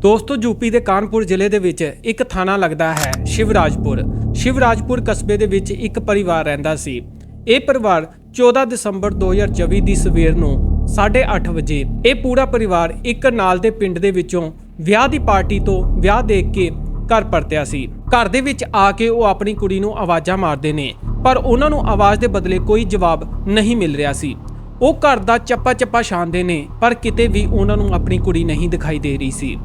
ਦੋਸਤੋ ਯੂਪੀ ਦੇ ਕਾਨਪੁਰ ਜ਼ਿਲ੍ਹੇ ਦੇ ਵਿੱਚ ਇੱਕ ਥਾਣਾ ਲੱਗਦਾ ਹੈ, ਸ਼ਿਵਰਾਜਪੁਰ। ਸ਼ਿਵਰਾਜਪੁਰ ਕਸਬੇ ਦੇ ਵਿੱਚ ਇੱਕ ਪਰਿਵਾਰ ਰਹਿੰਦਾ ਸੀ। ਇਹ ਪਰਿਵਾਰ 14 ਦਸੰਬਰ 2024 ਦੀ ਸਵੇਰ ਨੂੰ 8:30 ਵਜੇ ਇਹ ਪੂਰਾ ਪਰਿਵਾਰ ਇੱਕ ਨਾਲ ਦੇ ਪਿੰਡ ਦੇ ਵਿੱਚੋਂ ਵਿਆਹ ਦੀ ਪਾਰਟੀ ਤੋਂ ਵਿਆਹ ਦੇਖ ਕੇ ਘਰ ਪਰਤਿਆ ਸੀ। ਘਰ ਦੇ ਵਿੱਚ ਆ ਕੇ ਉਹ ਆਪਣੀ ਕੁੜੀ ਨੂੰ ਆਵਾਜ਼ਾਂ ਮਾਰਦੇ ਨੇ, ਪਰ ਉਹਨਾਂ ਨੂੰ ਆਵਾਜ਼ ਦੇ ਬਦਲੇ ਕੋਈ ਜਵਾਬ ਨਹੀਂ ਮਿਲ ਰਿਹਾ ਸੀ। ਉਹ ਘਰ ਦਾ ਚੱਪਾ ਚੱਪਾ ਛਾਂਦੇ ਨੇ, ਪਰ ਕਿਤੇ ਵੀ ਉਹਨਾਂ ਨੂੰ ਆਪਣੀ ਕੁੜੀ ਨਹੀਂ ਦਿਖਾਈ ਦੇ ਰਹੀ ਸੀ।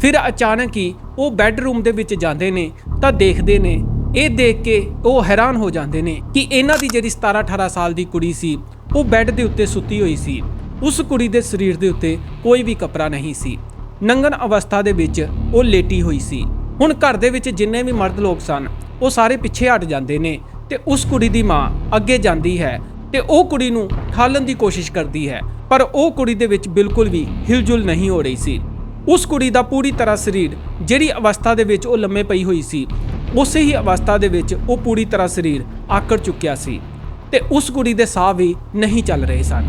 ਫਿਰ ਅਚਾਨਕ ਹੀ ਉਹ ਬੈੱਡਰੂਮ ਦੇ ਵਿੱਚ ਜਾਂਦੇ ਨੇ ਤਾਂ ਦੇਖਦੇ ਨੇ, ਇਹ ਦੇਖ ਕੇ ਉਹ ਹੈਰਾਨ ਹੋ ਜਾਂਦੇ ਨੇ ਕਿ ਇਹਨਾਂ ਦੀ ਜਿਹੜੀ 17 18 ਸਾਲ ਦੀ ਕੁੜੀ ਸੀ, ਉਹ ਬੈੱਡ ਦੇ ਉੱਤੇ ਸੁੱਤੀ ਹੋਈ ਸੀ। ਉਸ ਕੁੜੀ ਦੇ ਸਰੀਰ ਦੇ ਉੱਤੇ ਕੋਈ ਵੀ ਕੱਪੜਾ ਨਹੀਂ ਸੀ। ਨੰਗਨ ਅਵਸਥਾ ਦੇ ਵਿੱਚ ਉਹ ਲੇਟੀ ਹੋਈ ਸੀ। ਹੁਣ ਘਰ ਦੇ ਵਿੱਚ ਜਿੰਨੇ ਵੀ ਮਰਦ ਲੋਕ ਸਨ, ਉਹ ਸਾਰੇ ਪਿੱਛੇ ਹਟ ਜਾਂਦੇ ਨੇ ਤੇ ਉਸ ਕੁੜੀ ਦੀ ਮਾਂ ਅੱਗੇ ਜਾਂਦੀ ਹੈ ਤੇ ਉਹ ਕੁੜੀ ਨੂੰ ਠਾਲਣ ਦੀ ਕੋਸ਼ਿਸ਼ ਕਰਦੀ ਹੈ, ਪਰ ਉਹ ਕੁੜੀ ਦੇ ਵਿੱਚ ਬਿਲਕੁਲ ਵੀ ਹਿਲਜੁਲ ਨਹੀਂ ਹੋ ਰਹੀ ਸੀ। ਉਸ ਕੁੜੀ ਦਾ ਪੂਰੀ ਤਰ੍ਹਾਂ ਸਰੀਰ, ਜਿਹੜੀ ਅਵਸਥਾ ਦੇ ਵਿੱਚ ਉਹ ਲੰਮੇ ਪਈ ਹੋਈ ਸੀ, ਉਸੇ ਹੀ ਅਵਸਥਾ ਦੇ ਵਿੱਚ ਉਹ ਪੂਰੀ ਤਰ੍ਹਾਂ ਸਰੀਰ ਆਕੜ ਚੁੱਕਿਆ ਸੀ ਤੇ ਉਸ ਕੁੜੀ ਦੇ ਸਾਹ ਵੀ ਨਹੀਂ ਚੱਲ ਰਹੇ ਸਨ।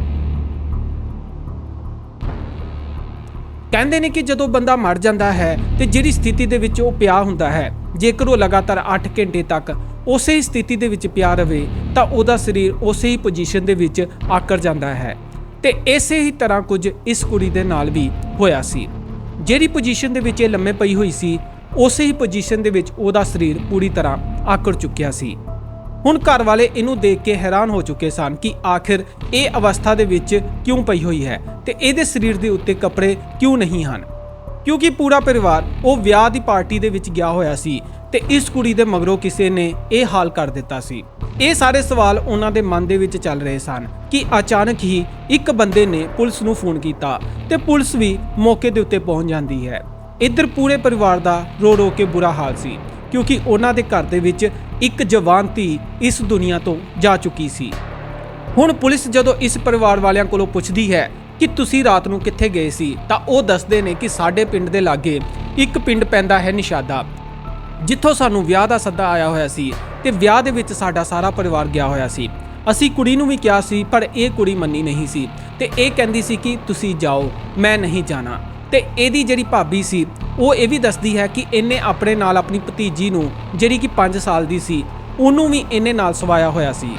ਕਹਿੰਦੇ ਨੇ ਕਿ ਜਦੋਂ ਬੰਦਾ ਮਰ ਜਾਂਦਾ ਹੈ ਤੇ ਜਿਹੜੀ ਸਥਿਤੀ ਦੇ ਵਿੱਚ ਉਹ ਪਿਆ ਹੁੰਦਾ ਹੈ, ਜੇਕਰ ਉਹ ਲਗਾਤਾਰ 8 ਘੰਟੇ ਤੱਕ ਉਸੇ ਹੀ ਸਥਿਤੀ ਦੇ ਵਿੱਚ ਪਿਆ ਰਵੇ, ਤਾਂ ਉਹਦਾ ਸਰੀਰ ਉਸੇ ਹੀ ਪੋਜੀਸ਼ਨ ਦੇ ਵਿੱਚ ਆਕੜ ਜਾਂਦਾ ਹੈ ਤੇ ਇਸੇ ਹੀ ਤਰ੍ਹਾਂ ਕੁਝ ਇਸ ਕੁੜੀ ਦੇ ਨਾਲ ਵੀ ਹੋਇਆ ਸੀ। ਜਿਹੜੀ ਪੋਜੀਸ਼ਨ ਦੇ ਵਿੱਚ ਇਹ ਲੰਮੇ ਪਈ ਹੋਈ ਸੀ, ਉਸੇ ਹੀ ਪੋਜੀਸ਼ਨ ਦੇ ਵਿੱਚ ਉਹਦਾ ਸਰੀਰ ਪੂਰੀ ਤਰ੍ਹਾਂ ਆਕੜ ਚੁੱਕਿਆ ਸੀ। ਹੁਣ ਘਰ ਵਾਲੇ ਇਹਨੂੰ ਦੇਖ ਕੇ ਹੈਰਾਨ ਹੋ ਚੁੱਕੇ ਸਨ ਕਿ ਆਖਿਰ ਇਹ ਅਵਸਥਾ ਦੇ ਵਿੱਚ ਕਿਉਂ ਪਈ ਹੋਈ ਹੈ ਤੇ ਇਹਦੇ ਸਰੀਰ ਦੇ ਉੱਤੇ ਕੱਪੜੇ ਕਿਉਂ ਨਹੀਂ ਹਨ? ਕਿਉਂਕਿ ਪੂਰਾ ਪਰਿਵਾਰ ਉਹ ਵਿਆਹ ਦੀ ਪਾਰਟੀ ਦੇ ਵਿੱਚ ਗਿਆ ਹੋਇਆ ਸੀ ਤੇ ਇਸ ਕੁੜੀ ਦੇ ਮਗਰੋਂ ਕਿਸੇ ਨੇ ਇਹ ਹਾਲ ਕਰ ਦਿੱਤਾ ਸੀ। ਇਹ ਸਾਰੇ ਸਵਾਲ ਉਹਨਾਂ ਦੇ ਮਨ ਦੇ ਵਿੱਚ ਚੱਲ ਰਹੇ ਸਨ ਕਿ ਅਚਾਨਕ ਹੀ ਇੱਕ ਬੰਦੇ ਨੇ ਪੁਲਿਸ ਨੂੰ ਫੋਨ ਕੀਤਾ ਤੇ ਪੁਲਿਸ ਵੀ ਮੌਕੇ ਦੇ ਉੱਤੇ ਪਹੁੰਚ ਜਾਂਦੀ ਹੈ। ਇੱਧਰ ਪੂਰੇ ਪਰਿਵਾਰ ਦਾ ਰੋ ਰੋ ਕੇ ਬੁਰਾ ਹਾਲ ਸੀ, ਕਿਉਂਕਿ ਉਹਨਾਂ ਦੇ ਘਰ ਦੇ ਵਿੱਚ ਇੱਕ ਜਵਾਨ ਧੀ ਇਸ ਦੁਨੀਆ ਤੋਂ ਜਾ ਚੁੱਕੀ ਸੀ। ਹੁਣ ਪੁਲਿਸ ਜਦੋਂ ਇਸ ਪਰਿਵਾਰ ਵਾਲਿਆਂ ਕੋਲੋਂ ਪੁੱਛਦੀ ਹੈ ਕਿ ਤੁਸੀਂ ਰਾਤ ਨੂੰ ਕਿੱਥੇ ਗਏ ਸੀ, ਤਾਂ ਉਹ ਦੱਸਦੇ ਨੇ ਕਿ ਸਾਡੇ ਪਿੰਡ ਦੇ ਲਾਗੇ ਇੱਕ ਪਿੰਡ ਪੈਂਦਾ ਹੈ ਨਿਸ਼ਾਦਾ। ਜਿੱਥੋਂ ਸਾਨੂੰ ਵਿਆਹ ਦਾ ਸੱਦਾ ਆਇਆ ਹੋਇਆ ਸੀ ਤੇ ਵਿਆਹ ਦੇ ਵਿੱਚ ਸਾਡਾ ਸਾਰਾ ਪਰਿਵਾਰ ਗਿਆ ਹੋਇਆ ਸੀ। ਅਸੀਂ ਕੁੜੀ ਨੂੰ ਵੀ ਕਿਹਾ ਸੀ, ਪਰ ਇਹ ਕੁੜੀ ਮੰਨੀ ਨਹੀਂ ਸੀ ਤੇ ਇਹ ਕਹਿੰਦੀ ਸੀ ਕਿ ਤੁਸੀਂ ਜਾਓ, ਮੈਂ ਨਹੀਂ ਜਾਣਾ। ਤੇ ਇਹਦੀ ਜਿਹੜੀ ਭਾਬੀ ਸੀ, ਉਹ ਇਹ ਵੀ ਦੱਸਦੀ ਹੈ ਕਿ ਇਹਨੇ ਆਪਣੇ ਨਾਲ ਆਪਣੀ ਭਤੀਜੀ ਨੂੰ, ਜਿਹੜੀ ਕਿ 5 ਸਾਲ ਦੀ ਸੀ, ਉਹਨੂੰ ਵੀ ਇਹਨੇ ਨਾਲ ਸਵਾਇਆ ਹੋਇਆ ਸੀ।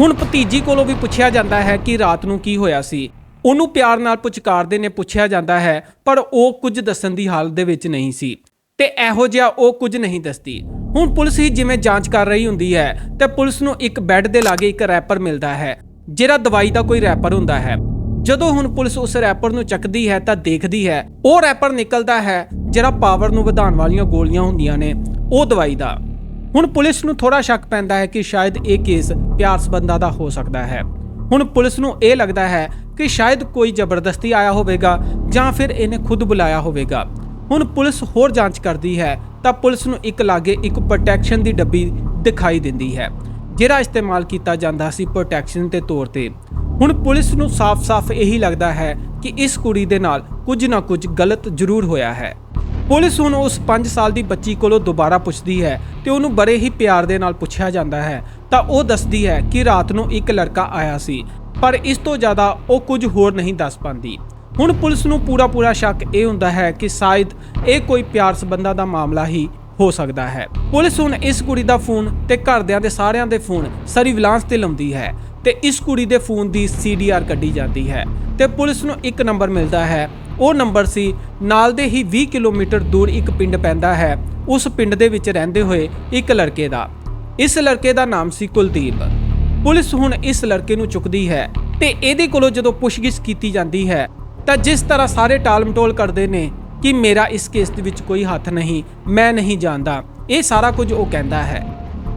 ਹੁਣ ਭਤੀਜੀ ਕੋਲੋਂ ਵੀ ਪੁੱਛਿਆ ਜਾਂਦਾ ਹੈ ਕਿ ਰਾਤ ਨੂੰ ਕੀ ਹੋਇਆ ਸੀ। ਉਹਨੂੰ ਪਿਆਰ ਨਾਲ ਪੁਚਕਾਰਦੇ ਨੇ ਪੁੱਛਿਆ ਜਾਂਦਾ ਹੈ, ਪਰ ਉਹ ਕੁਝ ਦੱਸਣ ਦੀ ਹਾਲਤ ਦੇ ਵਿੱਚ ਨਹੀਂ ਸੀ। ਤੇ ਇਹੋ ਜਿਹਾ ਉਹ ਕੁਝ ਨਹੀਂ ਦੱਸਦੀ। ਹੁਣ ਪੁਲਿਸ ਹੀ ਜਿਵੇਂ ਜਾਂਚ ਕਰ ਰਹੀ ਹੁੰਦੀ ਹੈ, ਤੇ ਪੁਲਿਸ ਨੂੰ ਇੱਕ ਬੈੱਡ ਦੇ ਲਾਗੇ ਇੱਕ ਰੈਪਰ ਮਿਲਦਾ ਹੈ, ਜਿਹੜਾ ਦਵਾਈ ਦਾ ਕੋਈ ਰੈਪਰ ਹੁੰਦਾ ਹੈ। ਜਦੋਂ ਹੁਣ ਪੁਲਿਸ ਉਸ ਰੈਪਰ ਨੂੰ ਚੱਕਦੀ ਹੈ ਤਾਂ ਦੇਖਦੀ ਹੈ, ਉਹ ਰੈਪਰ ਨਿਕਲਦਾ ਹੈ, ਜਿਹੜਾ ਪਾਵਰ ਨੂੰ ਵਧਾਉਣ ਵਾਲੀਆਂ ਗੋਲੀਆਂ ਹੁੰਦੀਆਂ ਨੇ, ਉਹ ਦਵਾਈ ਦਾ। ਹੁਣ ਪੁਲਿਸ ਨੂੰ ਥੋੜਾ ਸ਼ੱਕ ਪੈਂਦਾ ਹੈ ਕਿ ਸ਼ਾਇਦ ਇਹ ਕੇਸ ਪਿਆਰ ਸਬੰਧਾਂ ਦਾ ਹੋ ਸਕਦਾ ਹੈ। ਹੁਣ ਪੁਲਿਸ ਨੂੰ ਇਹ ਲੱਗਦਾ ਹੈ ਕਿ ਸ਼ਾਇਦ ਕੋਈ ਜ਼ਬਰਦਸਤੀ ਆਇਆ ਹੋਵੇਗਾ ਜਾਂ ਫਿਰ ਇਹਨੇ ਖੁਦ ਬੁਲਾਇਆ ਹੋਵੇਗਾ। ਹੁਣ ਪੁਲਿਸ ਹੋਰ ਜਾਂਚ ਕਰਦੀ ਹੈ, ਤਾਂ ਪੁਲਿਸ ਨੂੰ ਇੱਕ ਲਾਗੇ ਇੱਕ ਪ੍ਰੋਟੈਕਸ਼ਨ ਦੀ ਡੱਬੀ ਦਿਖਾਈ ਦਿੰਦੀ ਹੈ, ਜਿਹੜਾ ਇਸਤੇਮਾਲ ਕੀਤਾ ਜਾਂਦਾ ਸੀ ਪ੍ਰੋਟੈਕਸ਼ਨ ਦੇ ਤੌਰ ਤੇ। ਹੁਣ ਪੁਲਿਸ ਨੂੰ ਸਾਫ਼-ਸਾਫ਼ ਇਹੀ ਲੱਗਦਾ ਹੈ ਕਿ ਇਸ ਕੁੜੀ ਦੇ ਨਾਲ ਕੁਝ ਨਾ ਕੁਝ ਗਲਤ ਜ਼ਰੂਰ ਹੋਇਆ ਹੈ। ਪੁਲਿਸ ਹੁਣ ਉਸ 5 ਸਾਲ ਦੀ ਬੱਚੀ ਕੋਲੋਂ ਦੁਬਾਰਾ ਪੁੱਛਦੀ ਹੈ ਤੇ ਉਹਨੂੰ ਬੜੇ ਹੀ ਪਿਆਰ ਦੇ ਨਾਲ ਪੁੱਛਿਆ ਜਾਂਦਾ ਹੈ, ਤਾਂ ਉਹ ਦੱਸਦੀ ਹੈ ਕਿ ਰਾਤ ਨੂੰ ਇੱਕ ਲੜਕਾ ਆਇਆ ਸੀ, ਪਰ ਇਸ ਤੋਂ ਜ਼ਿਆਦਾ ਉਹ ਕੁਝ ਹੋਰ ਨਹੀਂ ਦੱਸ ਪਾਉਂਦੀ। ਹੁਣ ਪੁਲਿਸ ਨੂੰ ਪੂਰਾ ਪੂਰਾ ਸ਼ੱਕ ਇਹ ਹੁੰਦਾ ਹੈ ਕਿ ਸ਼ਾਇਦ ਇਹ ਕੋਈ ਪਿਆਰ ਸੰਬੰਧਾਂ ਦਾ ਮਾਮਲਾ ਹੀ ਹੋ ਸਕਦਾ ਹੈ। ਪੁਲਿਸ ਹੁਣ ਇਸ ਕੁੜੀ ਦਾ ਫੋਨ ਤੇ ਘਰਦਿਆਂ ਦੇ ਸਾਰਿਆਂ ਦੇ ਫੋਨ ਸਰਵਿਲਾਂਸ ਤੇ ਲਾਉਂਦੀ ਹੈ ਤੇ ਇਸ ਕੁੜੀ ਦੇ ਫੋਨ ਦੀ ਸੀਡੀਆਰ ਕੱਢੀ ਜਾਂਦੀ ਹੈ ਤੇ ਪੁਲਿਸ ਨੂੰ ਇੱਕ ਨੰਬਰ ਮਿਲਦਾ ਹੈ। ਉਹ ਨੰਬਰ ਸੀ, ਨਾਲ ਦੇ ਹੀ 20 ਕਿਲੋਮੀਟਰ ਦੂਰ ਇੱਕ ਪਿੰਡ ਪੈਂਦਾ ਹੈ। ਉਸ ਪਿੰਡ ਦੇ ਵਿੱਚ ਰਹਿੰਦੇ ਹੋਏ ਇੱਕ ਲੜਕੇ ਦਾ। ਇਸ ਲੜਕੇ ਦਾ ਨਾਮ ਸੀ ਕੁਲਦੀਪ। ਪੁਲਿਸ ਹੁਣ ਇਸ ਲੜਕੇ ਨੂੰ ਚੁੱਕਦੀ ਹੈ ਤੇ ਇਹਦੇ ਕੋਲੋਂ ਜਦੋਂ ਪੁੱਛਗਿੱਛ ਕੀਤੀ ਜਾਂਦੀ ਹੈ ਤਾਂ ਜਿਸ ਤਰ੍ਹਾਂ ਸਾਰੇ ਟਾਲ ਮਟੋਲ ਕਰਦੇ ਨੇ ਕਿ ਮੇਰਾ ਇਸ ਕੇਸ ਦੇ ਵਿੱਚ ਕੋਈ ਹੱਥ ਨਹੀਂ, ਮੈਂ ਨਹੀਂ ਜਾਣਦਾ, ਇਹ ਸਾਰਾ ਕੁਝ ਉਹ ਕਹਿੰਦਾ ਹੈ।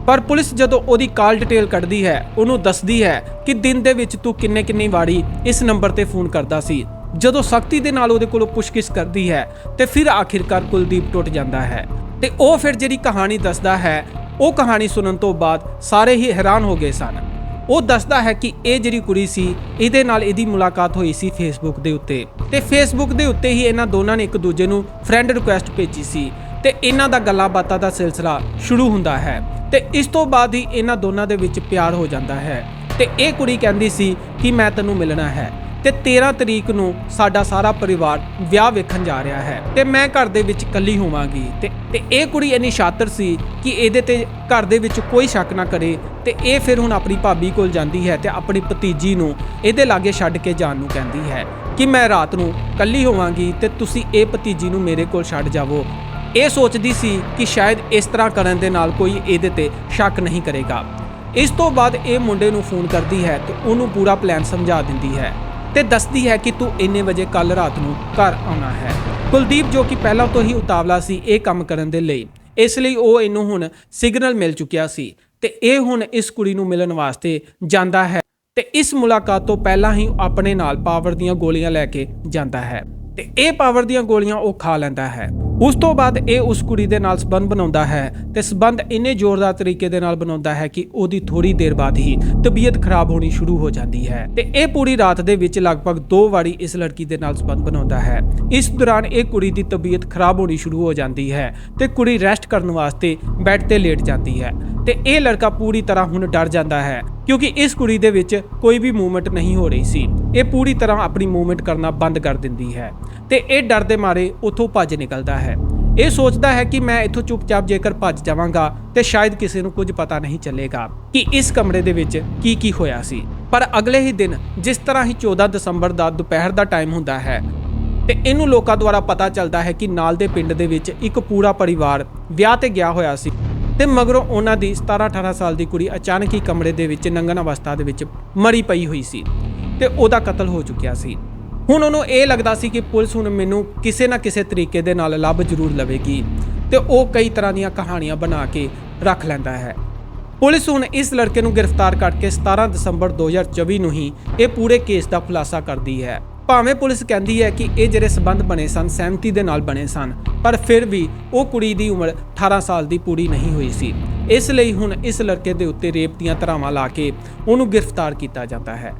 ਪਰ ਪੁਲਿਸ ਜਦੋਂ ਉਹਦੀ ਕਾਲ ਡਿਟੇਲ ਕੱਢਦੀ ਹੈ, ਉਹਨੂੰ ਦੱਸਦੀ ਹੈ ਕਿ ਦਿਨ ਦੇ ਵਿੱਚ ਤੂੰ ਕਿੰਨੇ ਕਿੰਨੀ ਵਾਰੀ ਇਸ ਨੰਬਰ ਤੇ ਫੋਨ ਕਰਦਾ ਸੀ। ਜਦੋਂ ਸਖਤੀ ਦੇ ਨਾਲ ਉਹਦੇ ਕੋਲੋਂ ਪੁੱਛਗਿੱਛ ਕਰਦੀ ਹੈ, ਤੇ ਫਿਰ ਆਖਿਰਕਾਰ ਕੁਲਦੀਪ ਟੁੱਟ ਜਾਂਦਾ ਹੈ। ਤੇ ਉਹ ਫਿਰ ਜਿਹੜੀ ਕਹਾਣੀ ਦੱਸਦਾ ਹੈ, ਉਹ ਕਹਾਣੀ ਸੁਣਨ ਤੋਂ ਬਾਅਦ ਸਾਰੇ ਹੀ ਹੈਰਾਨ ਹੋ ਗਏ ਸਨ। ਉਹ ਦੱਸਦਾ ਹੈ ਕਿ ਇਹ ਜਿਹੜੀ ਕੁੜੀ ਸੀ, ਇਹਦੇ ਨਾਲ ਇਹਦੀ ਮੁਲਾਕਾਤ ਹੋਈ ਸੀ ਫੇਸਬੁੱਕ ਦੇ ਉੱਤੇ। ਤੇ ਫੇਸਬੁੱਕ ਦੇ ਉੱਤੇ ਹੀ ਇਹਨਾਂ ਦੋਨਾਂ ਨੇ ਇੱਕ ਦੂਜੇ ਨੂੰ ਫਰੈਂਡ ਰਿਕੁਐਸਟ ਭੇਜੀ ਸੀ ਤੇ ਇਹਨਾਂ ਦਾ ਗੱਲਾਂ ਬਾਤਾਂ ਦਾ ਸਿਲਸਿਲਾ ਸ਼ੁਰੂ ਹੁੰਦਾ ਹੈ ਤੇ ਇਸ ਤੋਂ ਬਾਅਦ ਹੀ ਇਹਨਾਂ ਦੋਨਾਂ ਦੇ ਵਿੱਚ ਪਿਆਰ ਹੋ ਜਾਂਦਾ ਹੈ ਤੇ ਇਹ ਕੁੜੀ ਕਹਿੰਦੀ ਸੀ ਕਿ ਮੈਂ ਤੈਨੂੰ ਮਿਲਣਾ ਹੈ। ਤੇ 13 ਤਰੀਕ ਨੂੰ ਸਾਡਾ ਸਾਰਾ ਪਰਿਵਾਰ ਵਿਆਹ ਵੇਖਣ ਜਾ ਰਿਹਾ ਹੈ। ਤੇ ਮੈਂ ਘਰ ਦੇ ਵਿੱਚ ਇਕੱਲੀ ਹੋਵਾਂਗੀ। ਤੇ ਤੇ ਇਹ ਕੁੜੀ ਇੰਨੀ ਸ਼ਾਤਰ ਸੀ ਕਿ ਇਹਦੇ ਤੇ ਘਰ ਦੇ ਵਿੱਚ ਕੋਈ ਸ਼ੱਕ ਨਾ ਕਰੇ ਤੇ ਇਹ ਫਿਰ ਹੁਣ ਆਪਣੀ ਭਾਬੀ ਕੋਲ ਜਾਂਦੀ ਹੈ ਤੇ ਆਪਣੀ ਭਤੀਜੀ ਨੂੰ ਇਹਦੇ ਲਾਗੇ ਛੱਡ ਕੇ ਜਾਣ ਨੂੰ ਕਹਿੰਦੀ ਹੈ ਕਿ ਮੈਂ ਰਾਤ ਨੂੰ ਇਕੱਲੀ ਹੋਵਾਂਗੀ ਤੇ ਤੁਸੀਂ ਇਹ ਭਤੀਜੀ ਨੂੰ ਮੇਰੇ ਕੋਲ ਛੱਡ ਜਾਵੋ। ਇਹ ਸੋਚਦੀ ਸੀ ਕਿ ਸ਼ਾਇਦ ਇਸ ਤਰ੍ਹਾਂ ਕਰਨ ਦੇ ਨਾਲ ਕੋਈ ਇਹਦੇ ਤੇ ਸ਼ੱਕ ਨਹੀਂ ਕਰੇਗਾ। ਇਸ ਤੋਂ ਬਾਅਦ ਇਹ ਮੁੰਡੇ ਨੂੰ ਫੋਨ ਕਰਦੀ ਹੈ ਤੇ ਉਹਨੂੰ ਪੂਰਾ ਪਲਾਨ ਸਮਝਾ ਦਿੰਦੀ ਹੈ। ਤੇ ਦੱਸਦੀ ਹੈ ਕਿ ਤੂੰ ਇੰਨੇ ਵਜੇ ਕੱਲ ਰਾਤ ਨੂੰ ਘਰ ਆਉਣਾ ਹੈ। ਕੁਲਦੀਪ ਜੋ ਕਿ ਪਹਿਲਾਂ ਤੋਂ ਹੀ ਉਤਾਵਲਾ ਸੀ ਇਹ ਕੰਮ ਕਰਨ ਦੇ ਲਈ, ਇਸ ਲਈ ਉਹ ਇਹਨੂੰ ਹੁਣ ਸਿਗਨਲ ਮਿਲ ਚੁੱਕਿਆ ਸੀ ਤੇ ਇਹ ਹੁਣ ਇਸ ਕੁੜੀ ਨੂੰ ਮਿਲਣ ਵਾਸਤੇ ਜਾਂਦਾ ਹੈ ਤੇ ਇਸ ਮੁਲਾਕਾਤ ਤੋਂ ਪਹਿਲਾਂ ਹੀ ਆਪਣੇ ਨਾਲ ਪਾਵਰ ਦੀਆਂ ਗੋਲੀਆਂ ਲੈ ਕੇ ਜਾਂਦਾ ਹੈ ਤੇ ਇਹ ਪਾਵਰ ਦੀਆਂ ਗੋਲੀਆਂ ਉਹ ਖਾ ਲੈਂਦਾ ਹੈ। ਉਸ ਤੋਂ ਬਾਅਦ ਇਹ ਉਸ ਕੁੜੀ ਦੇ ਨਾਲ ਸਬੰਧ ਬਣਾਉਂਦਾ ਹੈ ਤੇ ਸਬੰਧ ਇੰਨੇ ਜ਼ੋਰਦਾਰ ਤਰੀਕੇ ਦੇ ਨਾਲ ਬਣਾਉਂਦਾ ਹੈ ਕਿ ਉਹਦੀ ਥੋੜੀ ਦੇਰ ਬਾਅਦ ਹੀ ਤਬੀਅਤ ਖਰਾਬ ਹੋਣੀ ਸ਼ੁਰੂ ਹੋ ਜਾਂਦੀ ਹੈ। ਤੇ ਇਹ ਪੂਰੀ ਰਾਤ ਦੇ ਵਿੱਚ ਲਗਭਗ ਦੋ ਵਾਰੀ ਇਸ ਲੜਕੀ ਦੇ ਨਾਲ ਸਬੰਧ ਬਣਾਉਂਦਾ ਹੈ। ਇਸ ਦੌਰਾਨ ਇਹ ਕੁੜੀ ਦੀ ਤਬੀਅਤ ਖਰਾਬ ਹੋਣੀ ਸ਼ੁਰੂ ਹੋ ਜਾਂਦੀ ਹੈ ਤੇ ਕੁੜੀ ਰੈਸਟ ਕਰਨ ਵਾਸਤੇ ਬੈੱਡ ਤੇ ਲੇਟ ਜਾਂਦੀ ਹੈ। ਤੇ ਇਹ ਲੜਕਾ ਪੂਰੀ ਤਰ੍ਹਾਂ ਹੁਣ ਡਰ ਜਾਂਦਾ ਹੈ ਕਿਉਂਕਿ ਇਸ ਕੁੜੀ ਦੇ ਵਿੱਚ ਕੋਈ ਵੀ ਮੂਵਮੈਂਟ ਨਹੀਂ ਹੋ ਰਹੀ ਸੀ। ਇਹ ਪੂਰੀ ਤਰ੍ਹਾਂ ਆਪਣੀ ਮੂਵਮੈਂਟ ਕਰਨਾ ਬੰਦ ਕਰ ਦਿੰਦੀ ਹੈ। ਤੇ ਇਹ ਡਰ ਦੇ ਮਾਰੇ ਉੱਥੋਂ ਭੱਜ ਨਿਕਲਦਾ ਹੈ। ਇਹ ਸੋਚਦਾ ਹੈ ਕਿ ਮੈਂ ਇੱਥੋਂ ਚੁੱਪਚਾਪ ਜੇਕਰ ਭੱਜ ਜਾਵਾਂਗਾ ਤੇ ਸ਼ਾਇਦ ਕਿਸੇ ਨੂੰ ਕੁਝ ਪਤਾ ਨਹੀਂ ਚੱਲੇਗਾ ਕਿ ਇਸ ਕਮਰੇ ਦੇ ਵਿੱਚ ਕੀ ਕੀ ਹੋਇਆ ਸੀ। ਪਰ ਅਗਲੇ ਹੀ ਦਿਨ ਜਿਸ ਤਰ੍ਹਾਂ ਹੀ 14 ਦਸੰਬਰ ਦਾ ਦੁਪਹਿਰ ਦਾ ਟਾਈਮ ਹੁੰਦਾ ਹੈ ਤੇ ਇਹਨੂੰ ਲੋਕਾਂ ਦੁਆਰਾ ਪਤਾ ਚੱਲਦਾ ਹੈ ਕਿ ਨਾਲ ਦੇ ਪਿੰਡ ਦੇ ਵਿੱਚ ਇੱਕ ਪੂਰਾ ਪਰਿਵਾਰ ਵਿਆਹ ਤੇ ਗਿਆ ਹੋਇਆ ਸੀ ਤੇ ਮਗਰੋਂ ਉਹਨਾਂ ਦੀ 17 18 ਸਾਲ ਦੀ ਕੁੜੀ ਅਚਾਨਕ ਹੀ ਕਮਰੇ ਦੇ ਵਿੱਚ ਨੰਗਨ ਅਵਸਥਾ ਦੇ ਵਿੱਚ ਮਰੀ ਪਈ ਹੋਈ ਸੀ ਤੇ ਉਹਦਾ ਕਤਲ ਹੋ ਚੁੱਕਿਆ ਸੀ। ਹੁਣ ਉਹਨੂੰ ਇਹ ਲੱਗਦਾ ਸੀ ਕਿ ਪੁਲਿਸ ਹੁਣ ਮੈਨੂੰ ਕਿਸੇ ਨਾ ਕਿਸੇ ਤਰੀਕੇ ਦੇ ਨਾਲ ਲੱਭ ਜ਼ਰੂਰ ਲਵੇਗੀ ਤੇ ਉਹ ਕਈ ਤਰ੍ਹਾਂ ਦੀਆਂ ਕਹਾਣੀਆਂ ਬਣਾ ਕੇ ਰੱਖ ਲੈਂਦਾ ਹੈ। ਪੁਲਿਸ ਹੁਣ ਇਸ ਲੜਕੇ ਨੂੰ ਗ੍ਰਿਫਤਾਰ ਕਰਕੇ 17 ਦਸੰਬਰ 2024 ਨੂੰ ਹੀ ਇਹ ਪੂਰੇ ਕੇਸ ਦਾ ਖੁਲਾਸਾ ਕਰਦੀ ਹੈ। ਭਾਵੇਂ ਪੁਲਿਸ ਕਹਿੰਦੀ ਹੈ ਕਿ ਇਹ ਜਿਹੜੇ ਸਬੰਧ ਬਣੇ ਸਨ, ਸਹਿਮਤੀ ਦੇ ਨਾਲ ਬਣੇ ਸਨ, ਪਰ ਫਿਰ ਵੀ ਉਹ ਕੁੜੀ ਦੀ ਉਮਰ 18 ਸਾਲ ਦੀ ਪੂਰੀ ਨਹੀਂ ਹੋਈ ਸੀ। ਇਸ ਲਈ ਹੁਣ ਇਸ ਲੜਕੇ ਦੇ ਉੱਤੇ ਰੇਪ ਦੀਆਂ ਧਾਰਾਵਾਂ ਲਾ ਕੇ ਉਹਨੂੰ ਗ੍ਰਿਫਤਾਰ ਕੀਤਾ ਜਾਂਦਾ ਹੈ।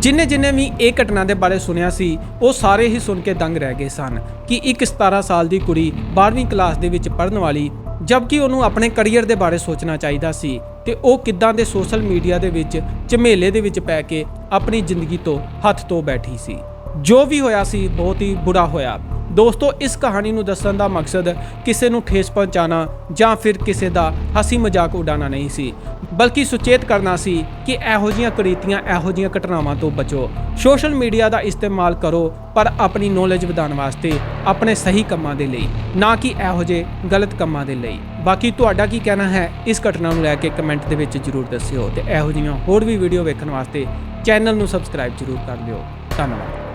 ਜਿਨੇ ਜਿਨੇ ਵੀ ਇਹ ਘਟਨਾ ਦੇ ਬਾਰੇ ਸੁਣਿਆ ਸੀ, ਉਹ ਸਾਰੇ ਹੀ ਸੁਣ ਕੇ ਦੰਗ ਰਹਿ ਗਏ ਸਨ ਕਿ ਇੱਕ 17 ਸਾਲ ਦੀ ਕੁੜੀ 12ਵੀਂ ਕਲਾਸ ਦੇ ਵਿੱਚ ਪੜ੍ਹਨ ਵਾਲੀ, ਜਦਕਿ ਉਹਨੂੰ ਆਪਣੇ ਕੈਰੀਅਰ ਦੇ ਬਾਰੇ ਸੋਚਣਾ ਚਾਹੀਦਾ ਸੀ ਤੇ ਉਹ ਕਿੱਦਾਂ ਦੇ ਸੋਸ਼ਲ ਮੀਡੀਆ ਦੇ ਵਿੱਚ ਝਮੇਲੇ ਦੇ ਵਿੱਚ ਪੈ ਕੇ ਆਪਣੀ ਜ਼ਿੰਦਗੀ ਤੋਂ ਹੱਥ ਤੋਂ ਬੈਠੀ ਸੀ। ਜੋ ਵੀ ਹੋਇਆ ਸੀ, ਬਹੁਤ ਹੀ ਬੁਰਾ ਹੋਇਆ। ਦੋਸਤੋ, ਇਸ ਕਹਾਣੀ ਨੂੰ ਦੱਸਣ ਦਾ ਮਕਸਦ ਕਿਸੇ ਨੂੰ ਠੇਸ ਪਹੁੰਚਾਉਣਾ ਜਾਂ ਫਿਰ ਕਿਸੇ ਦਾ ਹਸੀ ਮਜ਼ਾਕ ਉਡਾਉਣਾ ਨਹੀਂ ਸੀ, ਬਲਕਿ ਸੁਚੇਤ ਕਰਨਾ ਸੀ ਕਿ ਇਹੋ ਜੀਆਂ ਕੁਰੀਤੀਆਂ, ਇਹੋ ਜੀਆਂ ਘਟਨਾਵਾਂ ਤੋਂ ਬਚੋ। ਸੋਸ਼ਲ ਮੀਡੀਆ ਦਾ ਇਸਤੇਮਾਲ ਕਰੋ, ਪਰ ਆਪਣੀ ਨੌਲੇਜ ਵਧਾਉਣ ਵਾਸਤੇ, ਆਪਣੇ ਸਹੀ ਕੰਮਾਂ ਦੇ ਲਈ, ਨਾ ਕਿ ਇਹੋ ਜਿਹੇ ਗਲਤ ਕੰਮਾਂ ਦੇ ਲਈ। ਬਾਕੀ ਤੁਹਾਡਾ ਕੀ ਕਹਿਣਾ ਹੈ, ਇਸ ਘਟਨਾ ਨੂੰ ਲੈ ਕੇ ਕਮੈਂਟ ਦੇ ਵਿੱਚ ਜਰੂਰ ਦੱਸਿਓ ਤੇ ਇਹੋ ਜਿਹੀਆਂ ਹੋਰ ਵੀ ਵੀਡੀਓ ਵੇਖਣ ਵਾਸਤੇ ਚੈਨਲ ਨੂੰ ਸਬਸਕ੍ਰਾਈਬ ਜਰੂਰ ਕਰ ਲਿਓ ਧੰਨਵਾਦ।